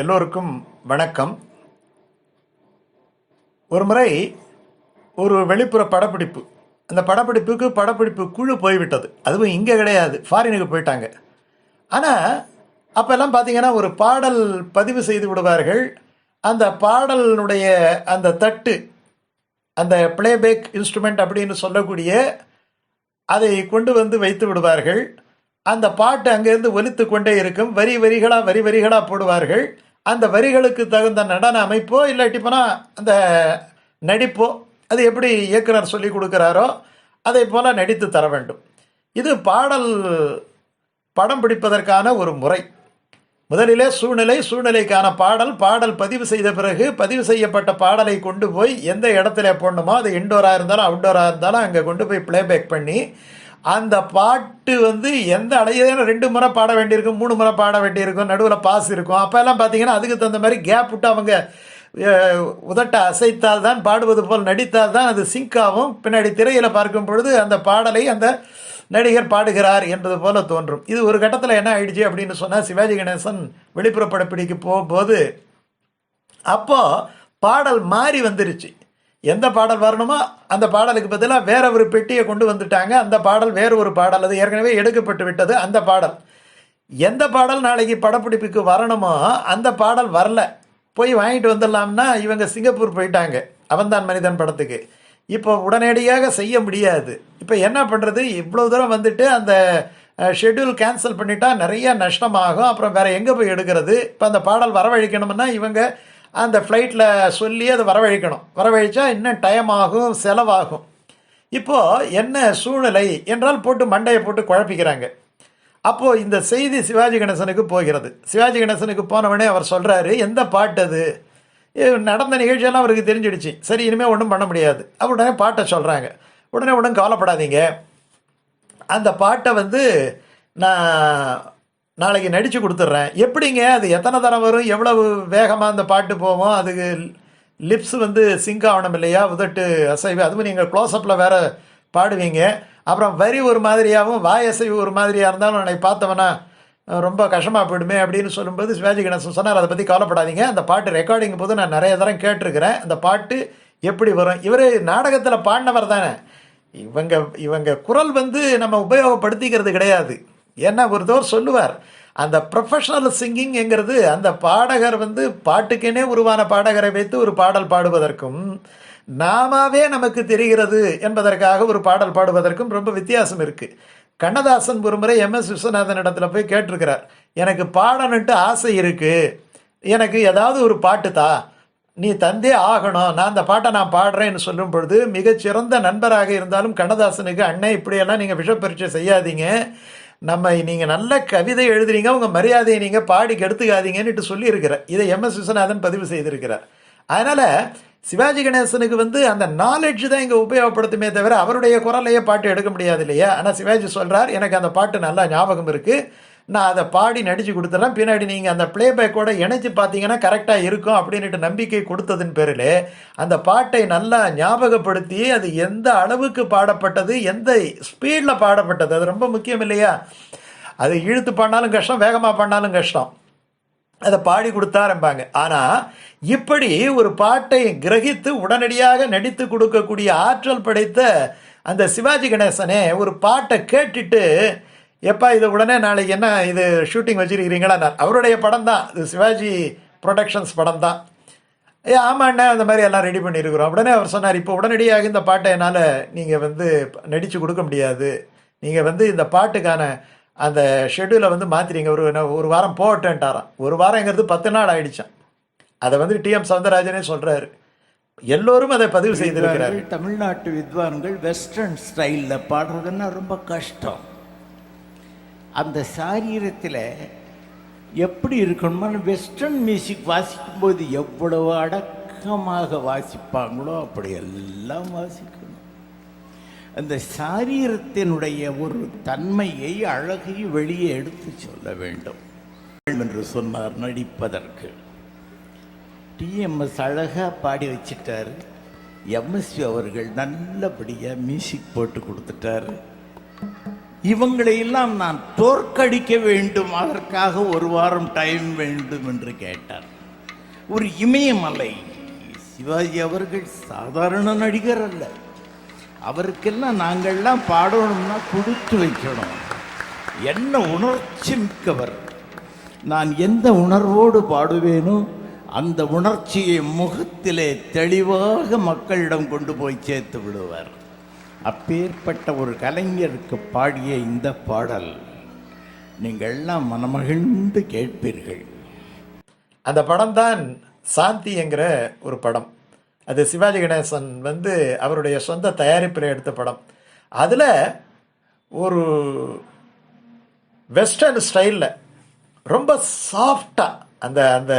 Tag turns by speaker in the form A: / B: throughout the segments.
A: எல்லோருக்கும் வணக்கம். ஒரு முறை ஒரு வெளிப்புற படப்பிடிப்பு அந்த படப்பிடிப்புக்கு படப்பிடிப்பு குழு போய்விட்டது. அதுவும் இங்கே கிடையாது ஃபாரினுக்கு போயிட்டாங்க. ஆனால் அப்போல்லாம் பார்த்தீங்கன்னா ஒரு பாடல் பதிவு செய்து விடுவார்கள். அந்த பாடலினுடைய அந்த தட்டு அந்த பிளேபேக் இன்ஸ்ட்ருமெண்ட் அப்படின்னு சொல்லக்கூடிய அதை கொண்டு வந்து வைத்து விடுவார்கள். அந்த பாட்டு அங்கேருந்து ஒலித்து கொண்டே இருக்கும். வரி வரிகளாக வரி வரிகளாக போடுவார்கள். அந்த வரிகளுக்கு தகுந்த நடன அமைப்போ இல்லாட்டி போனால் அந்த நடிப்போ அது எப்படி இயக்குனர் சொல்லி கொடுக்குறாரோ அதை போல் நடித்து தர வேண்டும். இது பாடல் படம் பிடிப்பதற்கான ஒரு முறை. முதலிலே சூழ்நிலை சூழ்நிலைக்கான பாடல் பாடல் பதிவு செய்த பிறகு பதிவு செய்யப்பட்ட பாடலை கொண்டு போய் எந்த இடத்துல போடணுமோ அது இன்டோராக இருந்தாலும் அவுட்டோராக இருந்தாலும் அங்கே கொண்டு போய் ப்ளேபேக் பண்ணி அந்த பாட்டு வந்து எந்த அடையதேன்னு ரெண்டு முறை பாட வேண்டியிருக்கும் மூணு முறை பாட வேண்டியிருக்கும் நடுவில் பாஸ் இருக்கும். அப்போல்லாம் பார்த்தீங்கன்னா அதுக்கு தகுந்த மாதிரி கேப் விட்டு அவங்க உதட்ட அசைத்தால் தான் பாடுவது போல் நடித்தால் தான் அது சிங்க் ஆகும். பின்னாடி திரையில் பார்க்கும் பொழுது அந்த பாடலை அந்த நடிகர் பாடுகிறார் என்பது போல தோன்றும். இது ஒரு கட்டத்தில் என்ன ஆயிடுச்சு அப்படின்னு சொன்னால் சிவாஜி கணேசன் வெளிப்புற படப்பிடிக்கு போகும்போது அப்போது பாடல் மாறி வந்துருச்சு. எந்த பாடல் வரணுமோ அந்த பாடலுக்கு பதிலாக வேற ஒரு பெட்டியை கொண்டு வந்துட்டாங்க. அந்த பாடல் வேறு ஒரு பாடல். அது ஏற்கனவே எடுக்கப்பட்டு விட்டது. அந்த பாடல். எந்த பாடல் நாளைக்கு படப்பிடிப்புக்கு வரணுமோ அந்த பாடல் வரல. போய் வாங்கிட்டு வந்துடலாம்னா இவங்க சிங்கப்பூர் போயிட்டாங்க. அவன்தான் மனிதன் படத்துக்கு. இப்போ உடனடியாக செய்ய முடியாது. இப்போ என்ன பண்ணுறது இவ்வளோ தூரம் வந்துட்டு அந்த ஷெட்யூல் கேன்சல் பண்ணிட்டா நிறைய நஷ்டமாகும். அப்புறம் வேற எங்கே போய் எடுக்கிறது? இப்போ அந்த பாடல் வரவழைக்கணும்னா இவங்க அந்த ஃப்ளைட்டில் சொல்லி அதை வரவழைக்கணும். வரவழைச்சா இன்னும் டைம் ஆகும் செலவாகும். இப்போது என்ன சூழ்நிலை என்றால் போட்டு மண்டையை போட்டு குழப்பிக்கிறாங்க. அப்போது இந்த செய்தி சிவாஜி கணேசனுக்கு போகிறது. சிவாஜி கணேசனுக்கு போனவனே அவர் சொல்கிறாரு எந்த பாட்டு அது? நடந்த நிகழ்ச்சியெல்லாம் அவருக்கு தெரிஞ்சிடுச்சு. சரி இனிமேல் ஒன்றும் பண்ண முடியாது. அப்ப உடனே பாட்டை சொல்கிறாங்க உடனே உடனே கவலைப்படாதீங்க. அந்த பாட்டை வந்து நான் நாளைக்கு நடித்து கொடுத்துட்றேன். எப்படிங்க? அது எத்தனை தரம் வரும்? எவ்வளவு வேகமாக அந்த பாட்டு போவோம் அதுக்கு லிப்ஸ் வந்து சிங்க் ஆகணும் இல்லையா? உதட்டு அசைவு. அதுவும் நீங்கள் க்ளோஸ்அப்பில் வேறு பாடுவீங்க. அப்புறம் வரி ஒரு மாதிரியாகவும் வாய் அசைவு ஒரு மாதிரியாக இருந்தாலும் நான் பார்த்தவனா ரொம்ப கஷ்டமாக போயிடுமே அப்படின்னு சொல்லும்போது சிவாஜி கணேசன் சொன்னார் அதை பற்றி கவலைப்படாதீங்க. அந்த பாட்டு ரெக்கார்டிங் போது நான் நிறைய தரம் கேட்டிருக்கிறேன். அந்த பாட்டு எப்படி வரும்? இவர் நாடகத்தில் பாடினவர் தானே. இவங்க இவங்க குரல் வந்து நம்ம உபயோகப்படுத்திக்கிறது கிடையாது. ஏன்னா ஒருத்தவர் சொல்லுவார் அந்த ப்ரொஃபஷனல் சிங்கிங்கிறது அந்த பாடகர் வந்து பாட்டுக்கேனே உருவான பாடகரை வைத்து ஒரு பாடல் பாடுவதற்கும் நாமாவே நமக்கு தெரிகிறது என்பதற்காக ஒரு பாடல் பாடுவதற்கும் ரொம்ப வித்தியாசம் இருக்குது கண்ணதாசன் ஒரு முறை எம். எஸ். விஸ்வநாதன் இடத்துல போய் கேட்டிருக்கிறார் எனக்கு பாடணுன்ட்டு ஆசை இருக்குது எனக்கு ஏதாவது ஒரு பாட்டு தா நீ தந்தே ஆகணும் நான் அந்த பாட்டை நான் பாடுறேன்னு சொல்லும் பொழுது மிகச்சிறந்த நண்பராக இருந்தாலும் கண்ணதாசனுக்கு அண்ணன் இப்படியெல்லாம் நீங்கள் விஷப்பரீட்சை செய்யாதீங்க நம்ம நீங்கள் நல்ல கவிதை எழுதுறீங்க உங்கள் மரியாதையை நீங்கள் பாடி கெடுத்துக்காதீங்கன்னுட்டு சொல்லியிருக்கிறார் இதை எம் எஸ் விஸ்வநாதன் பதிவு செய்திருக்கிறார். அதனால் சிவாஜி கணேசனுக்கு வந்து அந்த நாலெட்ஜ் தான் இங்கே உபயோகப்படுத்துமே தவிர அவருடைய குரலையே பாட்டு எடுக்க முடியாது இல்லையா? ஆனால் சிவாஜி சொல்கிறார் எனக்கு அந்த பாட்டு நல்லா ஞாபகம் இருக்குது நான் அதை பாடி நடித்து கொடுத்துறேன். பின்னாடி நீங்கள் அந்த ப்ளேபேக்கோட இணைச்சி பார்த்தீங்கன்னா கரெக்டாக இருக்கும் அப்படின்ட்டு நம்பிக்கை கொடுத்ததின் பேரில் அந்த பாட்டை நல்லா ஞாபகப்படுத்தி அது எந்த அளவுக்கு பாடப்பட்டது எந்த ஸ்பீடில் பாடப்பட்டது அது ரொம்ப முக்கியம் இல்லையா? அது இழுத்து பண்ணாலும் கஷ்டம் வேகமாக பண்ணாலும் கஷ்டம். அதை பாடி கொடுத்தாரம்பாங்க ஆனால் இப்படி ஒரு பாட்டை கிரகித்து உடனடியாக நடித்து கொடுக்கக்கூடிய ஆற்றல் படைத்த அந்த சிவாஜி கணேசனே ஒரு பாட்டை கேட்டுட்டு எப்பா இது உடனே நாளைக்கு என்ன இது ஷூட்டிங் வச்சிருக்கிறீங்களா? நான் அவருடைய படம் தான் இது சிவாஜி ப்ரொடக்ஷன்ஸ் படம் தான் ஏ ஆமாண்ணே அந்த மாதிரி எல்லாம் ரெடி பண்ணியிருக்கிறோம் உடனே அவர் சொன்னார் இப்போ உடனடியாக இந்த பாட்டை என்னால் நீங்கள் வந்து நடித்து கொடுக்க முடியாது. நீங்கள் வந்து இந்த பாட்டுக்கான அந்த ஷெட்யூலை வந்து மாற்றிறீங்க ஒரு ஒரு வாரம் போட்டேன்ட்டாராம் ஒரு வாரங்கிறது பத்து நாள் ஆயிடுச்சான் அதை வந்து டிஎம் சவுந்தரராஜனே சொல்கிறாரு எல்லோரும் அதை பதிவு செய்திருக்கிறார்கள்.
B: தமிழ்நாட்டு வித்வான்கள் வெஸ்டர்ன் ஸ்டைலில் பாடுறதுன்னா ரொம்ப கஷ்டம். அந்த சாரீரத்தில் எப்படி இருக்கணுமோ வெஸ்டர்ன் மியூசிக் வாசிக்கும்போது எவ்வளவு அடக்கமாக வாசிப்பாங்களோ அப்படி எல்லாம் வாசிக்கணும். அந்த சாரீரத்தினுடைய ஒரு தன்மையை அழகை வெளியே எடுத்து சொல்ல வேண்டும். என்று சொன்னார் நடிப்பதற்கு. டிஎம்எஸ் அழகாக பாடி வச்சிட்டார். எம்எஸ்வி அவர்கள் நல்லபடியாக மியூசிக் போட்டு கொடுத்துட்டாரு. இவங்களையெல்லாம் நான் தோற்கடிக்க வேண்டும் அதற்காக ஒரு வாரம் டைம் வேண்டும் என்று கேட்டார். ஒரு இமயமலை. சிவாஜி அவர்கள் சாதாரண நடிகர் அல்ல. அவருக்கெல்லாம் நாங்கள்லாம் பாடணும்னா கொடுத்து வைக்கணும். என்ன உணர்ச்சி மிக்கவர். நான் எந்த உணர்வோடு பாடுவேனோ அந்த உணர்ச்சியை முகத்திலே தெளிவாக மக்களிடம் கொண்டு போய் சேர்த்து விடுவார். அப்பேற்பட்ட ஒரு கலைஞருக்கு பாடிய இந்த பாடல் நீங்கள் எல்லாம் மனமகிழ்ந்து கேட்பீர்கள்.
A: அந்த படம் தான் சாந்தி என்கிற ஒரு படம். அது சிவாஜி கணேசன் வந்து அவருடைய சொந்த தயாரிப்பில் எடுத்த படம். அதில் ஒரு வெஸ்டர்ன் ஸ்டைலில் ரொம்ப சாஃப்டாக அந்த அந்த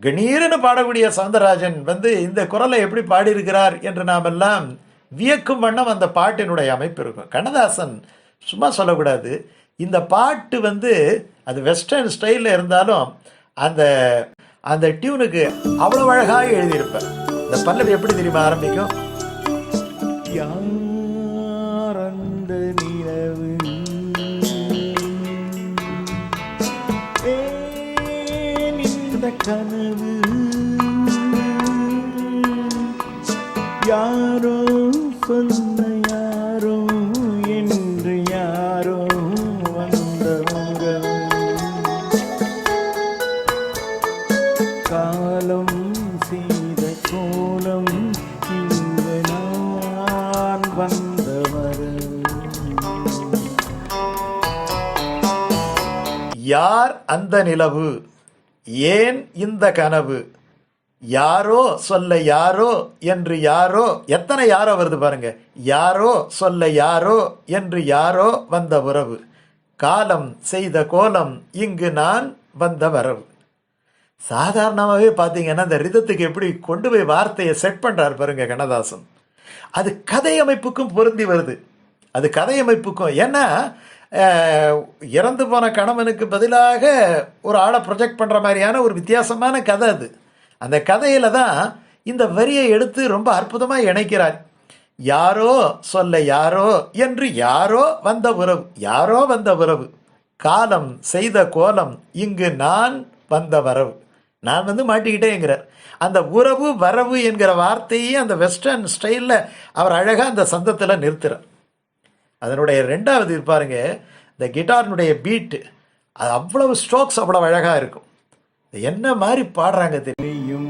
A: கணீர்னு பாடக்கூடிய சவுந்தரராஜன் வந்து இந்த குரலை எப்படி பாடியிருக்கிறார் என்று நாம் எல்லாம் வியக்கும் வண்ணம் அந்த பாட்டினுடைய அமைப்பு இருக்கும். கண்ணதாசன் சும்மா சொல்லக்கூடாது. இந்த பாட்டு வந்து அது வெஸ்டர்ன் ஸ்டைலில் இருந்தாலும் அந்த அந்த டியூனுக்கு அவ்வளோ அழகாக எழுதியிருப்பார். இந்த பல்லவி எப்படி தெரியுமா ஆரம்பிக்கும்?
B: யார் அந்த நிலவு இந்த கனவு? யாரோ சொன்ன யாரோ என்று யாரோ வந்தவங்க. காலம் செய்த கோலம் இங்கு நான் வந்தவர்.
A: யார் அந்த நிலவு? ஏன் இந்த கனவு? யாரோ சொல்ல யாரோ என்று யாரோ எத்தனை யாரோ வருது பாருங்க. யாரோ சொல்ல யாரோ என்று யாரோ வந்த உறவு. காலம் செய்த கோலம் இங்கு நான் வந்த வரவு. சாதாரணமாகவே பார்த்தீங்கன்னா அந்த ரிதத்துக்கு எப்படி கொண்டு போய் வார்த்தையை செட் பண்ணுறார் பாருங்க கண்ணதாசன். அது கதை அமைப்புக்கும் பொருந்தி வருது. அது கதை அமைப்புக்கும் ஏன்னா இறந்து போன கணவனுக்கு பதிலாக ஒரு ஆளை ப்ரொஜெக்ட் பண்ணுற மாதிரியான ஒரு வித்தியாசமான கதை அது. அந்த கதையில தான் இந்த வரியை எடுத்து ரொம்ப அற்புதமாக இணைக்கிறார். யாரோ சொல்ல யாரோ என்று யாரோ வந்த உறவு யாரோ வந்த உறவு. காலம் செய்த கோலம் இங்கு நான் வந்த வரவு. நான் வந்து மாட்டிக்கிட்டேங்கிறார். அந்த உறவு வரவு என்கிற வார்த்தையே அந்த வெஸ்டர்ன் ஸ்டைலில் அவர் அழகாக அந்த சந்தத்தில் நிறுத்துகிறார் அதனுடைய ரெண்டாவது இருப்பாருங்க இந்த கிட்டாரினுடைய பீட்டு அது அவ்வளவு ஸ்ட்ரோக்ஸ் அவ்வளோ அழகாக இருக்கும். என்ன மாதிரி பாடுறாங்க தெரியும்?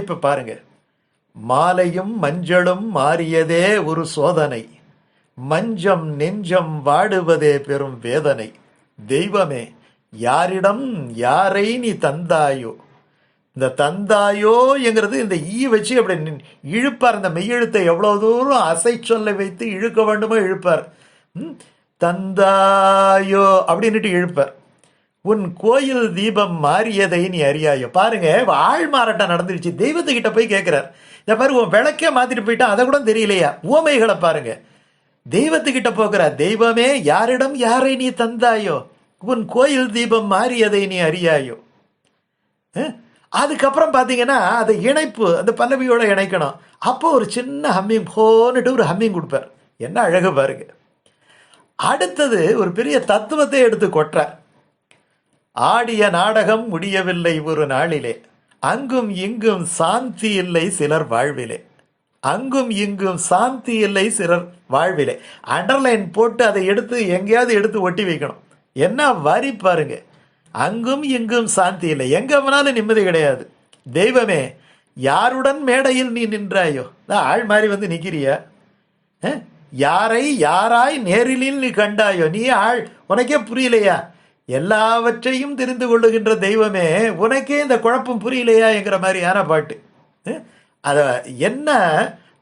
A: அமைப்பு பாருங்க. மாலையும் மஞ்சளும் மாறியதே ஒரு சோதனை. மஞ்சம் நெஞ்சம் வாடுவதே பெரும் வேதனை. தெய்வமே யாரிடம் யாரை நீ தந்தாயோ? இந்த தந்தாயோ என்கிறது இந்த ஈ வச்சு அப்படி இழுப்பார். இந்த மெய்யெழுத்தை எவ்வளவு தூரம் அசை சொல்ல வைத்து இழுக்க வேண்டுமோ இழுப்பார். தந்தாயோ அப்படின்னுட்டு இழுப்பார். உன் கோயில் தீபம் மாறியதை நீ அறியாயோ? பாருங்க ஆள் மாறாட்டம் நடந்துருச்சு. தெய்வத்துக்கிட்ட போய் கேட்கிறார் இந்த பாரு உன் விளக்கே மாத்திட்டு போயிட்டான். அதை கூட தெரியலையா? ஓமைகளை பாருங்க. தெய்வத்துக்கிட்ட போகிறார் தெய்வமே யாரிடம் யாரை நீ தந்தாயோ? உன் கோயில் தீபம் மாறியதை நீ அறியாயோ? அதுக்கப்புறம் பார்த்தீங்கன்னா அதை இணைப்பு அந்த பல்லவியோட இணைக்கணும். அப்போ ஒரு சின்ன ஹம்மிங் ஹோன்னுட்டு ஒரு ஹம்மிங் கொடுப்பார். என்ன அழகு பாருங்க. அடுத்தது ஒரு பெரிய தத்துவத்தை எடுத்து கொட்டுறார். ஆடிய நாடகம் முடியவில்லை ஒரு நாளிலே. அங்கும் இங்கும் சாந்தி இல்லை சிலர் வாழ்விலே. அங்கும் இங்கும் சாந்தி இல்லை சிலர் வாழ்விலே. அண்டர்லைன் போட்டு அதை எடுத்து எங்கேயாவது எடுத்து ஒட்டி வைக்கணும். என்ன வரி பாருங்க. அங்கும் இங்கும் சாந்தி இல்லை. எங்கே வேணாலும் நிம்மதி கிடையாது. தெய்வமே யாருடன் மேடையில் நீ நின்றாயோ? நான் ஆள் மாதிரி வந்து நிற்கிறிய யாரை யாராய் நேரிலில் நீ கண்டாயோ? நீ ஆள். உனக்கே புரியலையா? எல்லாவற்றையும் தெரிந்து கொள்ளுகின்ற தெய்வமே உனக்கே இந்த குழப்பம் புரியலையா என்கிற மாதிரியான பாட்டு? அஹ்? அத என்ன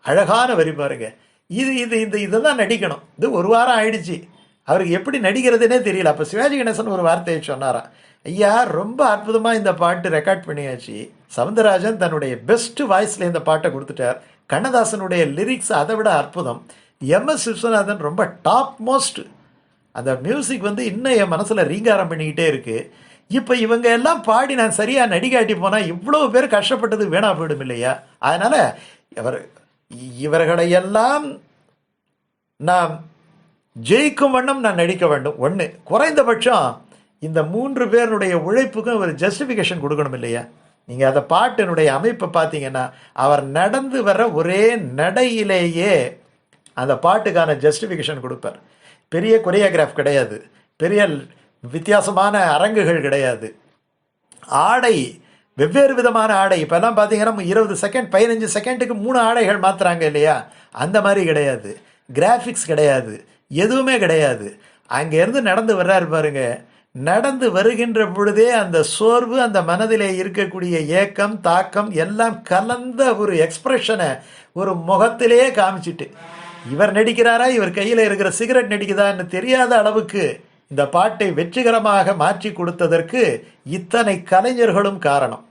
A: அழகான வரி பாருங்க. இது இது இந்த இதை தான் நடிக்கணும். இது ஒரு வாரம் ஆயிடுச்சு. அவருக்கு எப்படி நடிக்கிறதுனே தெரியல. அப்போ சிவாஜி கணேசன் ஒரு வார்த்தையை சொன்னாராம் ஐயா ரொம்ப அற்புதமாக இந்த பாட்டு ரெக்கார்ட் பண்ணியாச்சு. சவுந்தரராஜன் தன்னுடைய பெஸ்ட் வாய்ஸில் இந்த பாட்டை கொடுத்துட்டார். கண்ணதாசனுடைய லிரிக்ஸ் அதை விட அற்புதம். எம்எஸ் விஸ்வநாதன் ரொம்ப டாப் மோஸ்ட் அந்த மியூசிக் வந்து இன்னும் என் மனசில் ரீங்காரம் பண்ணிக்கிட்டே இருக்குது இப்போ இவங்க எல்லாம் பாடி நான் சரியாக நடிகாட்டி போனால் இவ்வளோ பேர் கஷ்டப்பட்டது வேணா போயிடும் இல்லையா? அதனால் இவர் இவர்களையெல்லாம் நாம் ஜெயிக்கும் வண்ணம் நான் நடிக்க வேண்டும். ஒன்று குறைந்தபட்சம் இந்த மூன்று பேருடைய உழைப்புக்கும் ஒரு ஜஸ்டிஃபிகேஷன் கொடுக்கணும் இல்லையா? நீங்கள் அந்த பாட்டினுடைய அமைப்பை பார்த்தீங்கன்னா அவர் நடந்து வர ஒரே நடையிலேயே அந்த பாட்டுக்கான ஜஸ்டிஃபிகேஷன் கொடுப்பார். பெரிய கொரியோகிராஃப் கிடையாது. பெரிய வித்தியாசமான அரங்குகள் கிடையாது. ஆடை வெவ்வேறு விதமான ஆடை. இப்போல்லாம் பார்த்தீங்கன்னா இருபது செகண்ட் பதினஞ்சு செகண்டுக்கு மூணு ஆடைகள் மாற்றுறாங்க இல்லையா? அந்த மாதிரி கிடையாது. கிராஃபிக்ஸ் கிடையாது. எதுவுமே கிடையாது. அங்கேருந்து நடந்து வர்றாரு பாருங்க. நடந்து வருகின்ற பொழுதே அந்த சோர்வு அந்த மனதிலே இருக்கக்கூடிய ஏக்கம் தாக்கம் எல்லாம் கலந்த ஒரு எக்ஸ்ப்ரெஷனை ஒரு முகத்திலேயே காமிச்சிட்டு இவர் நடிக்கிறாரா? இவர் கையில் இருக்கிற சிகரெட் நடிக்குதான்னு தெரியாத அளவுக்கு இந்த பாட்டை வெற்றிகரமாக மாற்றி கொடுத்ததற்கு இத்தனை கலைஞர்களும் காரணம்.